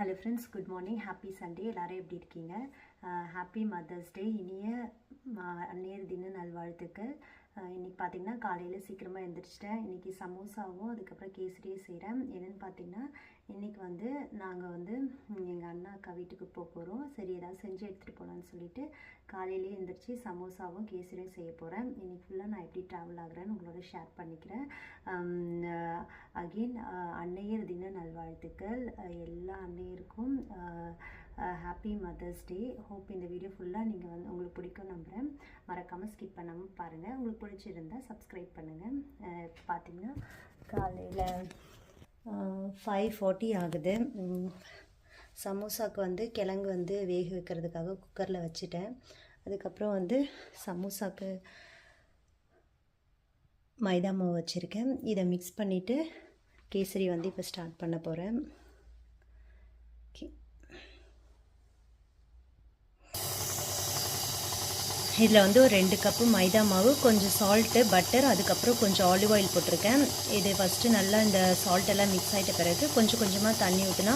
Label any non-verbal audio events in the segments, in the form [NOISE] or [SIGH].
Hello friends good morning happy Sunday எல்லாரும் எப்படி இருக்கீங்க? ஹாப்பி மதர்ஸ் டே இனிய ம- அன்னையர் தின நல்வாழ்த்துக்கள். இன்றைக்கி பார்த்திங்கன்னா பார்த்தீங்கன்னா காலையில் சீக்கிரமாக எழுந்திரிச்சிட்டேன் இன்னைக்கு சமோசாவும் அதுக்கப்புறம் கேசரியும் செய்கிறேன் என்னென்னு பார்த்திங்கன்னா இன்றைக்கி வந்து நாங்கள் வந்து எங்கள் அண்ணா அக்கா வீட்டுக்கு போக போகிறோம் சரி ஏதாவது செஞ்சு எடுத்துகிட்டு போகலான்னு சொல்லிட்டு காலையிலேயே எழுந்திரிச்சி சமோசாவும் கேசரியும் செய்ய போகிறேன் இன்றைக்கி ஃபுல்லாக நான் எப்படி ட்ராவல் ஆகிறேன்னு உங்களோட ஷேர் பண்ணிக்கிறேன். அகெயின் அன்னையர் தின நல்வாழ்த்துக்கள். எல்லா அன்னையருக்கும் ஹாப்பி மதர்ஸ் டே ஹோப் இந்த வீடியோ ஃபுல்லாக நீங்கள் வந்து உங்களுக்கு பிடிக்கும் நம்புகிறேன் மறக்காமல் ஸ்கிப் பண்ணாமல் பாருங்கள் உங்களுக்கு பிடிச்சிருந்தா சப்ஸ்கிரைப் பண்ணுங்கள் பார்த்தீங்கன்னா காலையில் ஃபைவ் ஃபார்ட்டி ஆகுது. சமோசாவுக்கு வந்து கிழங்கு வந்து வேக வைக்கிறதுக்காக குக்கரில் வச்சுட்டேன். அதுக்கப்புறம் வந்து சமோசாக்கு மைதா மாவு வச்சுருக்கேன். இதை மிக்ஸ் பண்ணிவிட்டு கேசரி வந்து இப்போ ஸ்டார்ட் பண்ண போகிறேன் ஓகே இதில் வந்து ஒரு ரெண்டு கப்பு மைதா மாவு கொஞ்சம் சால்ட்டு பட்டர் அதுக்கப்புறம் கொஞ்சம் ஆலிவ் ஆயில் போட்டிருக்கேன். இது ஃபஸ்ட்டு நல்லா இந்த சால்ட் எல்லாம் மிக்ஸ் ஆகிட்ட பிறகு கொஞ்சம் கொஞ்சமாக தண்ணி ஊற்றினா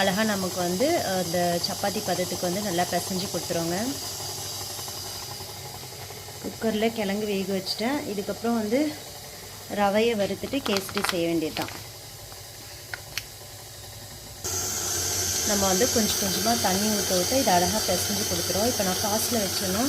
அழகாக நமக்கு வந்து அந்த இந்த சப்பாத்தி பதத்துக்கு வந்து நல்லா பிசைஞ்சு கொடுத்துருவோங்க. குக்கரில் கிழங்கு வேக வச்சுட்டேன். இதுக்கப்புறம் வந்து ரவையை வறுத்துட்டு கேசரி செய்ய வேண்டியதுதான். நம்ம வந்து கொஞ்சம் கொஞ்சமாக தண்ணி ஊற்ற ஊற்ற இதை அழகாக பிசைஞ்சு கொடுத்துருவோம். இப்போ நான் காசில் வச்சேன்னா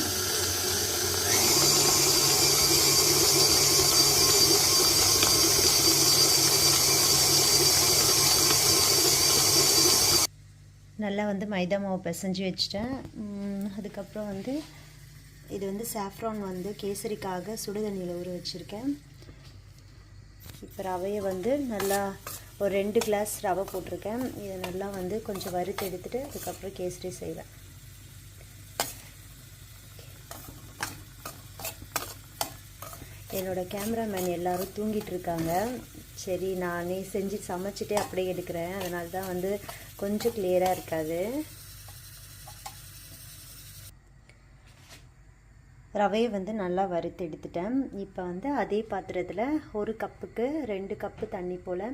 நல்லா வந்து மைதா மாவு பிசைஞ்சு வச்சுட்டேன். அதுக்கப்புறம் வந்து இது வந்து சாஃப்ரான் வந்து கேசரிக்காக சுடுதண்ணியில் ஊற வச்சுருக்கேன். இப்போ ரவையை வந்து நல்லா ஒரு ரெண்டு கிளாஸ் ரவை போட்டிருக்கேன். இதை நல்லா வந்து கொஞ்சம் வறுத்து எடுத்துட்டு அதுக்கப்புறம் கேசரி செய்வேன். என்னோட கேமராமேன் எல்லாரும் தூங்கிட்டு இருக்காங்க. சரி நானே செஞ்சு சமைச்சிட்டே அப்படியே எடுக்கிறேன். அதனால தான் வந்து கொஞ்சம் கிளியராக இருக்காது. ரவையை வந்து நல்லா வறுத்து எடுத்துட்டேன். இப்போ வந்து அதே பாத்திரத்தில் ஒரு கப்புக்கு ரெண்டு கப்பு தண்ணி போல்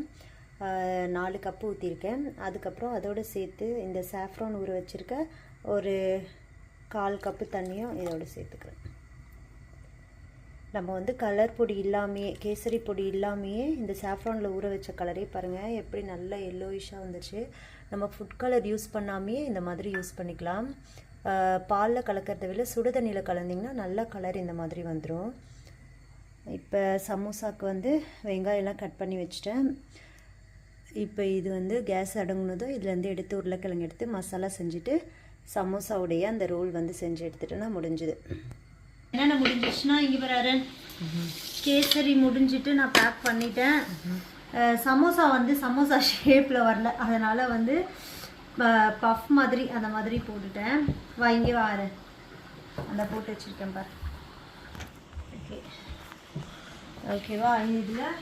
நாலு கப்பு ஊற்றிருக்கேன் அதுக்கப்புறம் அதோடு சேர்த்து இந்த சாஃப்ரான் ஊற வச்சுருக்க ஒரு கால் கப்பு தண்ணியும் இதோடு சேர்த்துக்கிறேன். நம்ம வந்து கலர் பொடி இல்லாமையே கேசரி பொடி இல்லாமையே இந்த சாஃப்ரானில் ஊற வச்ச கலரே பாருங்கள் எப்படி நல்ல எல்லோயிஷாக வந்துச்சு நம்ம ஃபுட் கலர் யூஸ் பண்ணாமையே இந்த மாதிரி யூஸ் பண்ணிக்கலாம். பாலில் கலக்கிறத விட சுடு தண்ணியில் கலந்திங்கன்னா நல்ல கலர் இந்த மாதிரி வந்துடும் இப்போ சமோசாக்கு வந்து வெங்காயம்லாம் கட் பண்ணி வச்சுட்டேன். இப்போ இது வந்து கேஸ் அடங்குனதும் இதுலேருந்து எடுத்து உருளைக்கிழங்கு எடுத்து மசாலா செஞ்சுட்டு சமோசாவுடைய அந்த ரோல் வந்து செஞ்சு எடுத்துட்டேன்னா முடிஞ்சுது. என்னென்ன முடிஞ்சிச்சுன்னா இங்கே வராரு கேசரி முடிஞ்சிட்டு நான் பேக் பண்ணிட்டேன். சமோசா வந்து சமோசா [LAUGHS] ஷேப்பில் வரல. அதனால் வந்து பஃப் மாதிரி அந்த மாதிரி போட்டுட்டேன். வா இங்கே வாரு அந்த போட்டு வச்சுருக்கேன் பாரு. ஓகே ஓகேவா இதில்.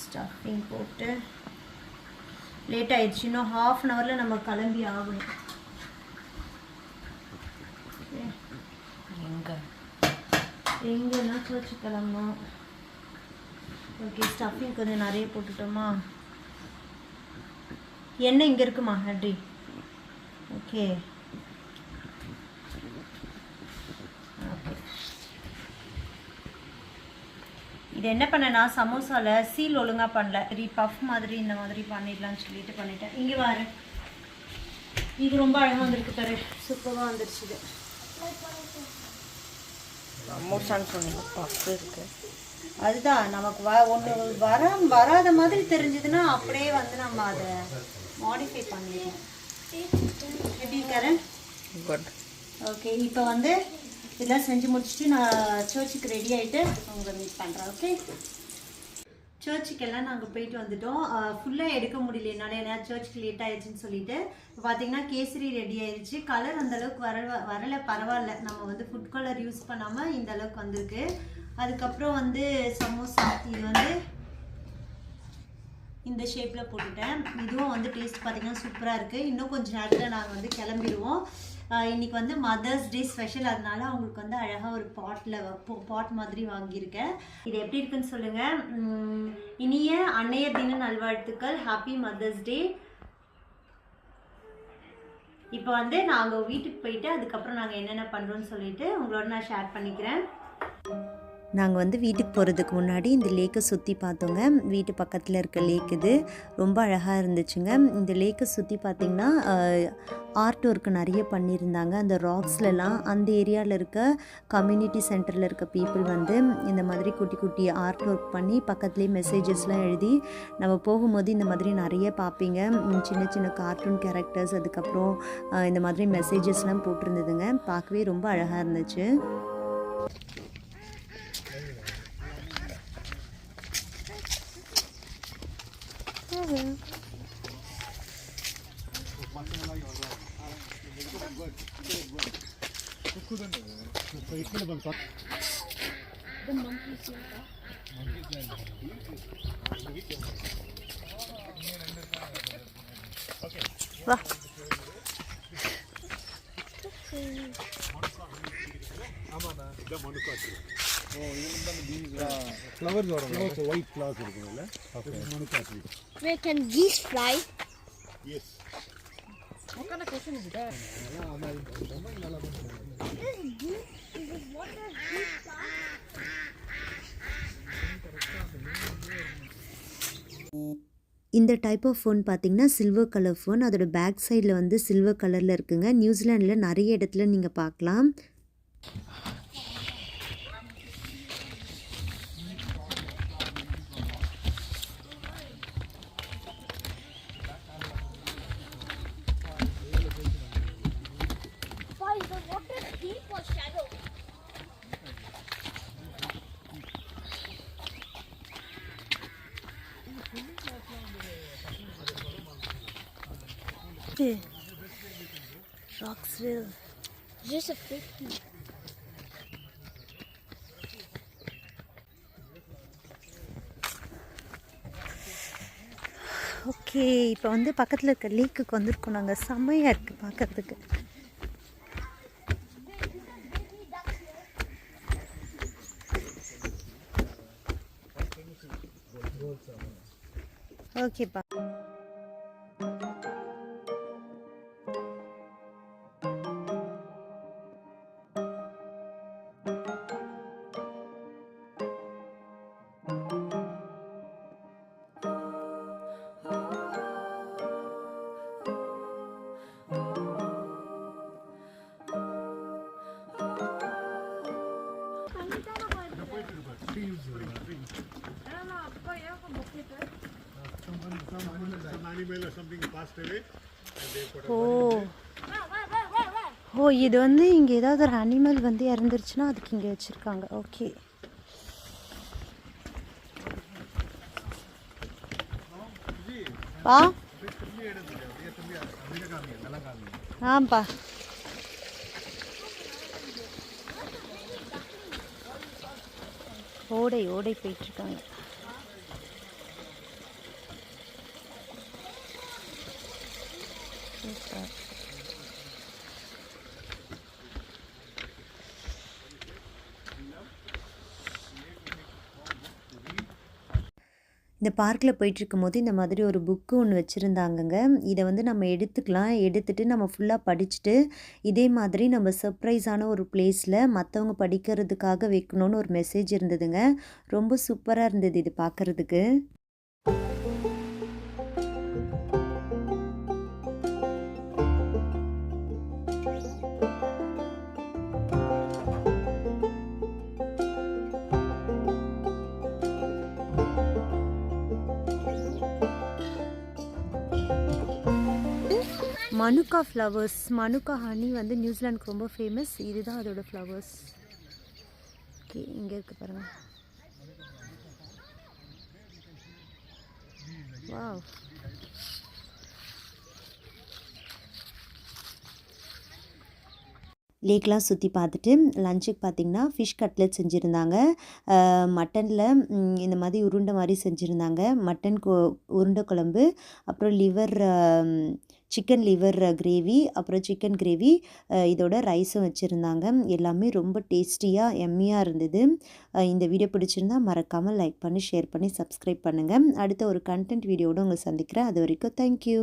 ஸ்டஃபிங் போட்டு. லேட் ஆயிடுச்சு. இன்னும் ஹாஃப் அன் ஹவரில் நம்ம கிளம்பி ஆகணும். எங்கன்னா சர்ச்சு கிளம்பணும் ஓகே ஸ்டஃபிங் கொஞ்சம் நிறைய போட்டுட்டோமா? எண்ணெய் இங்கே இருக்குமா நன்றி ஓகே ஓகே இது என்ன பண்ணேன்னா சமோசாவில் சீல் ஒழுங்காக பண்ணல. சரி பஃப் மாதிரி இந்த மாதிரி பண்ணிடலாம்னு சொல்லிட்டு பண்ணிட்டேன். இங்கே வாரு இது ரொம்ப அழகாக வந்திருக்கு பாரு. சூப்பராக வந்துருச்சு இது சமோசான்னு சொன்னீங்க பஃப் இருக்கு. அதுதான் நமக்கு வ ஒன்று வர வராத மாதிரி தெரிஞ்சதுன்னா அப்படியே வந்து நம்ம அதை மாடிஃபை பண்ணிடுவோம் எப்படி இருக்காரு? குட் ஓகே இப்போ வந்து இதெல்லாம் செஞ்சு முடிச்சுட்டு நான் சர்ச்சுக்கு ரெடி ஆகிட்டு உங்களை மீட் பண்ணுறேன் ஓகே சர்ச்சுக்கெல்லாம் நாங்கள் போயிட்டு வந்துட்டோம். ஃபுல்லாக எடுக்க முடியல என்னால். ஏன்னா சர்ச்சுக்கு லேட் ஆயிடுச்சுன்னு சொல்லிட்டு. பார்த்தீங்கன்னா கேசரி ரெடி ஆயிடுச்சு கலர் அந்தளவுக்கு வர வரல பரவாயில்ல. நம்ம வந்து ஃபுட் கலர் யூஸ் பண்ணாமல் இந்த அளவுக்கு வந்திருக்கு. அதுக்கப்புறம் வந்து சமோசா. இது வந்து இந்த ஷேப்பில் போட்டுட்டேன். இதுவும் வந்து டேஸ்ட் பார்த்தீங்கன்னா சூப்பராக இருக்குது இன்னும் கொஞ்சம் நேரத்தில் நாங்கள் வந்து கிளம்பிடுவோம். இன்னைக்கு வந்து மதர்ஸ் டே ஸ்பெஷல் அதனால அவங்களுக்கு வந்து அழகாக ஒரு பாட்டில் பாட் மாதிரி வாங்கியிருக்கேன். இது எப்படி இருக்குன்னு சொல்லுங்கள் இனிய அன்னையர் தின நல்வாழ்த்துக்கள். ஹாப்பி மதர்ஸ் டே இப்போ வந்து நாங்கள் வீட்டுக்கு போயிட்டு அதுக்கப்புறம் நாங்கள் என்னென்ன பண்ணுறோன்னு சொல்லிட்டு உங்களோட நான் ஷேர் பண்ணிக்கிறேன். நாங்கள் வந்து வீட்டுக்கு போகிறதுக்கு முன்னாடி இந்த லேக்கை சுற்றி பார்த்தோங்க. வீட்டு பக்கத்தில் இருக்க லேக் இது. ரொம்ப அழகாக இருந்துச்சுங்க. இந்த லேக்கை சுற்றி பார்த்திங்கன்னா ஆர்ட் ஒர்க் நிறைய பண்ணியிருந்தாங்க. அந்த ராக்ஸ்லலாம் அந்த ஏரியாவில் இருக்க கம்யூனிட்டி சென்டரில் இருக்க பீப்புள் வந்து இந்த மாதிரி குட்டி குட்டி ஆர்ட் ஒர்க் பண்ணி பக்கத்துலேயே மெசேஜஸ்லாம் எழுதி நம்ம போகும்போது இந்த மாதிரி நிறைய பார்ப்பீங்க. சின்ன சின்ன கார்ட்டூன் கேரக்டர்ஸ் அதுக்கப்புறம் இந்த மாதிரி மெசேஜஸ்லாம் போட்டிருந்ததுங்க. பார்க்கவே ரொம்ப அழகாக இருந்துச்சு. Va. Aman ha. Ben onu kaçırdım. Flowers வரும். ஃப்ளவர்ஸ் ஒயிட் ஃப்ளவர்ஸ் இருக்கும்ல. மனுக்காசி. Where can geese fly? Yes இந்த டைப் ஆஃப் ஃபோன் பார்த்தீங்கன்னா சில்வர் கலர் ஃபோன் அதோட பேக் சைடில் வந்து சில்வர் கலரில் இருக்குங்க. நியூசிலாண்டில் நிறைய இடத்துல நீங்கள் பார்க்கலாம். ராக்ஸ்வில் Just a fifty. ஓகே இப்போ வந்து பக்கத்தில் இருக்க லேக்குக்கு வந்திருக்கோம் நாங்கள் செம்மையாக இருக்குது பார்க்கறதுக்கு ஓகேப்பா ஓ. ஓ இது வந்து இங்கே ஏதாவது ஒரு அனிமல் வந்து இறந்துருச்சுன்னா அதுக்கு இங்கே வச்சுருக்காங்க. ஓகே பா ஆம்பா ஓடை ஓடை போயிட்டுருக்காங்க. சூப்பர். இந்த பார்க்கில் போயிட்டுருக்கும் போது இந்த மாதிரி ஒரு புக்கு ஒன்று வச்சுருந்தாங்கங்க. இதை வந்து நம்ம எடுத்துக்கலாம். எடுத்துகிட்டு நம்ம ஃபுல்லாக படிச்சுட்டு இதே மாதிரி நம்ம சர்ப்ரைஸான ஒரு பிளேஸில் மற்றவங்க படிக்கிறதுக்காக வைக்கணும்னு ஒரு மெசேஜ் இருந்ததுங்க. ரொம்ப சூப்பராக இருந்தது இது பார்க்குறதுக்கு மனுக்கா ஃப்ளவர்ஸ் மனுக்கா ஹனி வந்து நியூசிலாண்டுக்கு ரொம்ப ஃபேமஸ் இதுதான் அதோடய ஃப்ளவர்ஸ் ஓகே இங்கே இருக்கு பாருங்கள் வாவ் லேக்லாம் சுற்றி பார்த்துட்டு லஞ்சுக்கு பார்த்திங்கன்னா ஃபிஷ் கட்லெட் செஞ்சுருந்தாங்க. மட்டனில் இந்த மாதிரி உருண்டை மாதிரி செஞ்சுருந்தாங்க. மட்டன் கொ உருண்டை குழம்பு அப்புறம் லிவர் சிக்கன் லிவர் கிரேவி அப்புறம் சிக்கன் கிரேவி இதோட ரைஸும் வச்சுருந்தாங்க. எல்லாமே ரொம்ப டேஸ்டியாக எம்மியாக இருந்தது. இந்த வீடியோ பிடிச்சிருந்தா மறக்காமல் லைக் பண்ணி ஷேர் பண்ணி சப்ஸ்கிரைப் பண்ணுங்கள் அடுத்த ஒரு கண்டென்ட் வீடியோட உங்களை சந்திக்கிறேன். அது வரைக்கும் தேங்க்யூ